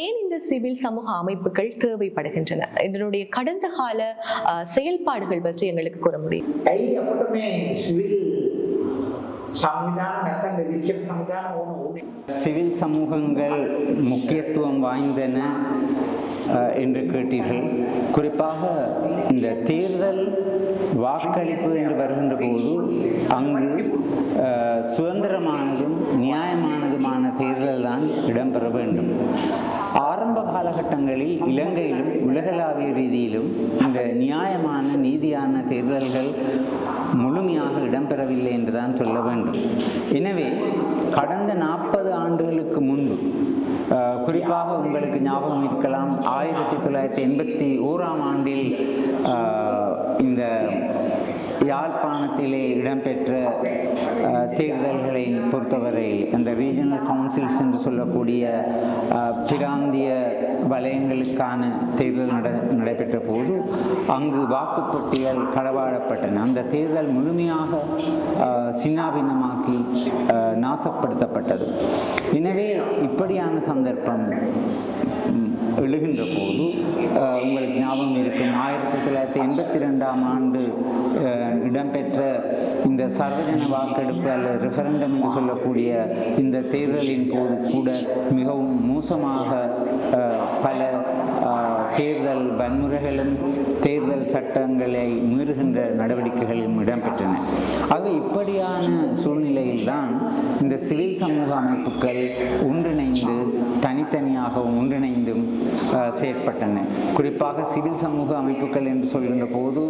ஏன் இந்த சிவில் சமூக அமைப்புகள் தேவைப்படுகின்றன? இதனுடைய கடந்த கால செயல்பாடுகள் பற்றி எங்களுக்கு கூற முடியும். சிவில் சமூகங்கள் முக்கியத்துவம் வாய்ந்தன என்று கேட்டீர்கள். குறிப்பாக இந்த தேர்தல் வாக்களிப்பு என்று வருகின்ற போது அங்கு சுதந்திரமானதும் நியாயமானதுமான தேர்தல் தான் இடம்பெற வேண்டும். ஆரம்ப காலகட்டங்களில் இலங்கையிலும் உலகளாவிய ரீதியிலும் இந்த நியாயமான நீதியான தேர்தல்கள் முழுமையாக இடம்பெறவில்லை என்றுதான் சொல்ல வேண்டும். எனவே கடந்த நாற்பது ஆண்டுகளுக்கு முன்பு குறிப்பாக உங்களுக்கு ஞாபகம் இருக்கலாம் ஆயிரத்தி தொள்ளாயிரத்தி எண்பத்தி ஓராம் ஆண்டில் இந்த யாழ்ப்பாணத்திலே இடம்பெற்ற தேர்தல்களை பொறுத்தவரையில் அந்த ரீஜனல் கவுன்சில்ஸ் என்று சொல்லக்கூடிய பிராந்திய வலயங்களுக்கான தேர்தல் நட நடைபெற்ற போது அங்கு வாக்குப்பட்டியல் களவாடப்பட்டன. அந்த தேர்தல் முழுமையாக சின்னாபின்னமாக்கி நாசப்படுத்தப்பட்டது. எனவே இப்படியான சந்தர்ப்பம் எழுகின்ற போது உங்களுக்கு ஞாபகம் இருக்கும் ஆயிரத்தி தொள்ளாயிரத்தி எண்பத்தி ரெண்டாம் ஆண்டு இடம்பெற்ற இந்த சர்வஜன வாக்கெடுப்பு அல்லது ரெஃபரண்டம் என்று சொல்லக்கூடிய இந்த தேர்தலின் போது கூட மிகவும் மோசமாக பல தேர்தல் வன்முறைகளும் தேர்தல் சட்டங்களை மீறுகின்ற நடவடிக்கைகளும் இடம்பெற்றன. ஆக இப்படியான சூழ்நிலையில்தான் இந்த சிவில் சமூக அமைப்புகள் ஒன்றிணைந்து தனித்தனியாகவும் ஒன்றிணைந்தும் செயற்பட்டன. குறிப்பாக சிவில் சமூக அமைப்புகள் என்று சொல்கின்ற போது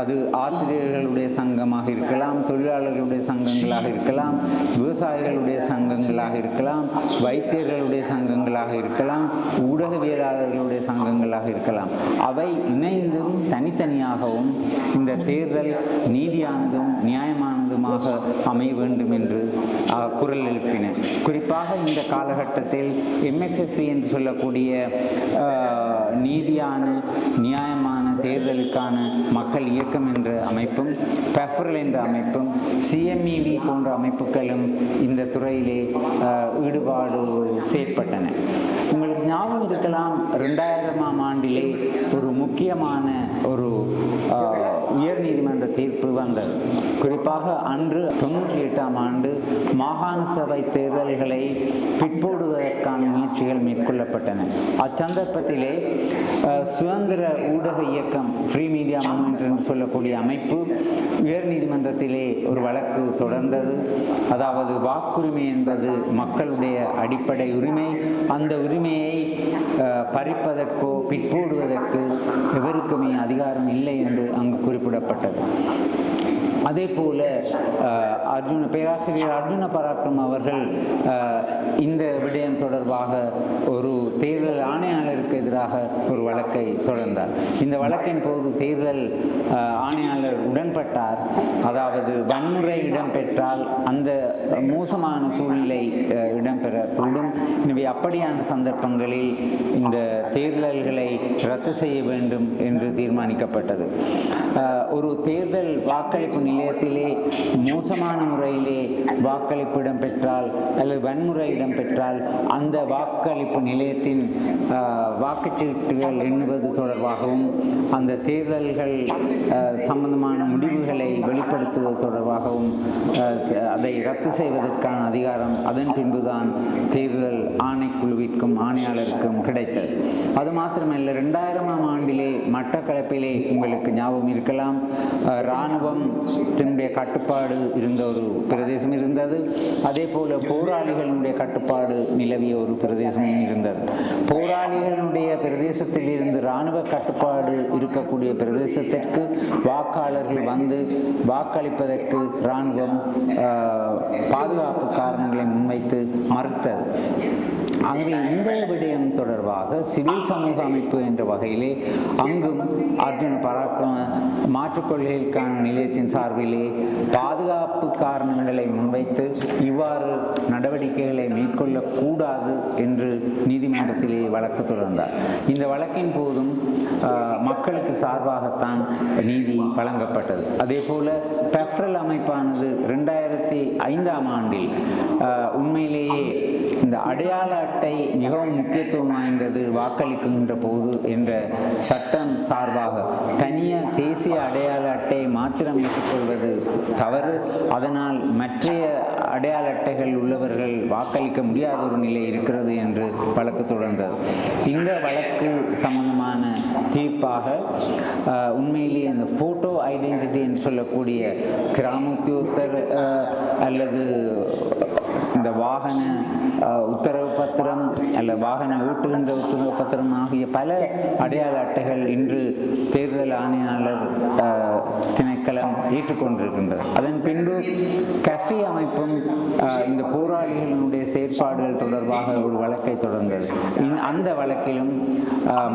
அது ஆசிரியர்களுடைய சங்கமாக இருக்கலாம் தொழிலாளர்களுடைய சங்கங்களாக இருக்கலாம் விவசாயிகளுடைய சங்கங்களாக இருக்கலாம் வைத்தியர்களுடைய சங்கங்களாக இருக்கலாம் ஊடகவியலாளர்களுடைய சங்கங்களாக இருக்கலாம். அவை இணைந்தும் தனித்தனியாகவும் இந்த தேர்தல் நீதியானதும் நியாயமானதுமாக அமைய வேண்டும் என்று குரல் எழுப்பின குறிப்பாக இந்த காலகட்டத்தில் எம்எஸ்எஃப்இ என்று சொல்லக்கூடிய நீதியான நியாயமான தேர்தலுக்கான மக்கள் இயக்கம் என்ற அமைப்பும் பெஃபரல் என்ற அமைப்பும் சிஎம்இவி போன்ற அமைப்புகளும் இந்த துறையிலே ஈடுபாடு செயற்பட்டன உங்களுக்கு ஞாபகம் இருக்கலாம் ரெண்டாயிரமாம் ஆண்டிலே ஒரு முக்கியமான ஒரு உயர்நீதிமன்ற தீர்ப்பு வந்தது. குறிப்பாக அன்று தொண்ணூற்றி எட்டாம் ஆண்டு மாகாண சபை தேர்தல்களை பிற்போடுவதற்கான முயற்சிகள் மேற்கொள்ளப்பட்டன. அச்சந்தர்ப்பத்திலே சுதந்திர ஊடக இயக்கம் ஃப்ரீ மீடியா மூமெண்ட் என்று சொல்லக்கூடிய அமைப்பு உயர்நீதிமன்றத்திலே ஒரு வழக்கு தொடர்ந்தது. அதாவது வாக்குரிமை என்பது மக்களுடைய அடிப்படை உரிமை. அந்த உரிமையை பறிப்பதற்கோ பிற்போடுவதற்கு எவருக்குமே அதிகாரம் இல்லை என்று அங்கு குறிப்பிடப்பட்டது. அதே போல அர்ஜுன பேராசிரியர் அர்ஜுன பராக்கிரம் அவர்கள் இந்த விடயம் தொடர்பாக ஒரு தேர்தல் ஆணையாளருக்கு எதிராக ஒரு வழக்கை தொடர்ந்தார். இந்த வழக்கின் போது தேர்தல் ஆணையாளர் உடன்பட்டார். அதாவது வன்முறை இடம்பெற்றால் அந்த மோசமான சூழ்நிலை அஹ், இடம்பெறக்கூடும். எனவே அப்படியான சந்தர்ப்பங்களில் இந்த தேர்தல்களை ரத்து செய்ய வேண்டும் என்று தீர்மானிக்கப்பட்டது. ஒரு தேர்தல் வாக்களிப்பு நிலையத்திலே மோசமான முறையிலே வாக்களிப்பு இடம்பெற்றால் அல்லது வன்முறை இடம்பெற்றால் அந்த வாக்களிப்பு நிலையத்தின் வாக்குச்சீட்டுகள் எண்ணுவது தொடர்பாகவும் அந்த தேர்தல்கள் சம்பந்தமான முடிவுகளை வெளிப்படுத்துவது தொடர்பாகவும் அதை ரத்து செய்வதற்கான அதிகாரம் அதன் பின்புதான் தேர்தல் ஆணைக்குழுவிற்கும் ஆணையாளருக்கும் கிடைத்தது. அது மாத்திரமல்ல ரெண்டாயிரமாம் ஆண்டிலே மட்டக்களப்பிலே உங்களுக்கு ஞாபகம் இருக்கலாம். அஹ், இராணுவம் தன்னுடைய கட்டுப்பாடு இருந்த ஒரு பிரதேசம் இருந்தது. அதே போல போராளிகளுடைய கட்டுப்பாடு நிலவிய ஒரு பிரதேசமும் இருந்தது. போராளிகளுடைய பிரதேசத்தில் இருந்து இராணுவ கட்டுப்பாடு இருக்கக்கூடிய பிரதேசத்திற்கு வாக்காளர்கள் வந்து வாக்களிப்பதற்கு இராணுவம் ஆஹ், பாதுகாப்பு காரணங்களை முன்வைத்து மறுத்தது. ஆகவே இந்த விடயம் தொடர்பாக சிவில் சமூக அமைப்பு என்ற வகையிலே அங்கும் அர்ஜுன பராக்கிரம மாற்றுக் கொள்கைகளுக்கான நிலையத்தின் சார்பிலே பாதுகாப்பு காரணங்களை முன்வைத்து இவ்வாறு நடவடிக்கைகளை மேற்கொள்ளக்கூடாது என்று நீதிமன்றத்திலே வழக்கு தொடர்ந்தார். இந்த வழக்கின் போதும் மக்களுக்கு சார்பாகத்தான் நீதி வழங்கப்பட்டது. அதே போல பெஃப்ரல் அமைப்பானது ரெண்டாயிரத்தி ஐந்தாம் ஆண்டில் உண்மையிலேயே இந்த அடையாள அட்டை மிகவும் முக்கியத்துவம் வாய்ந்தது வாக்களிக்கின்ற போது என்ற சட்டம் சார்பாக தனிய தேசிய அடையாள அட்டையை மாத்திரம் ஏற்றுக்கொள்வது தவறு. அதனால் மற்றைய அடையாள அட்டைகள் உள்ளவர்கள் வாக்களிக்க முடியாத ஒரு நிலை இருக்கிறது என்று வழக்கு தொடர்ந்தது இந்த வழக்கு சம்பந்தமான தீர்ப்பாக உண்மையிலேயே அந்த ஃபோட்டோ ஐடென்டிட்டி என்று சொல்லக்கூடிய கிராமத்தியோத்தர் அல்லது இந்த வாகன உத்தரவு பத்திரம் அல்ல வாகன ஓட்டுகின்ற உத்தரவு பத்திரம் ஆகிய பல அடையாள அட்டைகள் இன்று தேர்தல் ஆணையாளர் திணைக்களம் ஏற்றுக்கொண்டிருக்கின்றது. அதன் பின்பு கஃபே அமைப்பும் இந்த போராளிகளினுடைய செயற்பாடுகள் தொடர்பாக ஒரு வழக்கை தொடர்ந்தது. அந்த வழக்கிலும்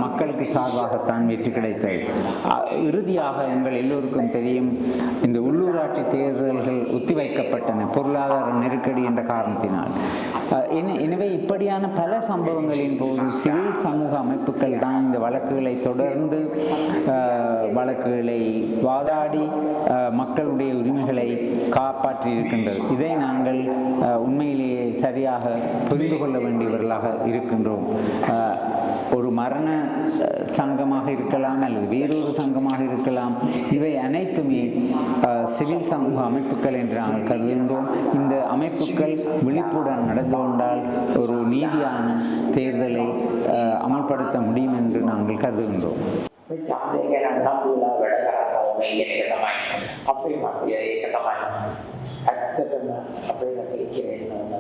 மக்களுக்கு சார்பாகத்தான் வெற்றி கிடைத்தது. இறுதியாக உங்கள் எல்லோருக்கும் தெரியும் இந்த உள்ளூராட்சி தேர்தல் ஒத்திவைக்கப்பட்டன. பொருளாதார நெருக்கடி என்ற காரணத்தினால். என- எனவே இப்படியான பல சம்பவங்களின் போது சிவில் சமூக அமைப்புகள் தான் இந்த வழக்குகளை தொடர்ந்து வழக்குகளை வாதாடி மக்களுடைய உரிமைகளை காப்பாற்றி இருக்கின்றது இதை நாங்கள் உண்மையிலேயே சரியாக புரிந்து கொள்ள வேண்டியவர்களாக இருக்கின்றோம். ஒரு மரண சங்கம் இருக்கலாம் அல்லது வேறொரு சங்கமாக இருக்கலாம். இவை அனைத்துமே சிவில் சமூக அமைப்புகள் என்று நாங்கள் கருதுகின்றோம். இந்த அமைப்புகள் விழிப்புடன் நடந்து கொண்டால் ஒரு நீதியான தேர்தலை அமல்படுத்த முடியும் என்று நாங்கள் கருதுகின்றோம். அப்படி அப்படின்னா அப்படின்னு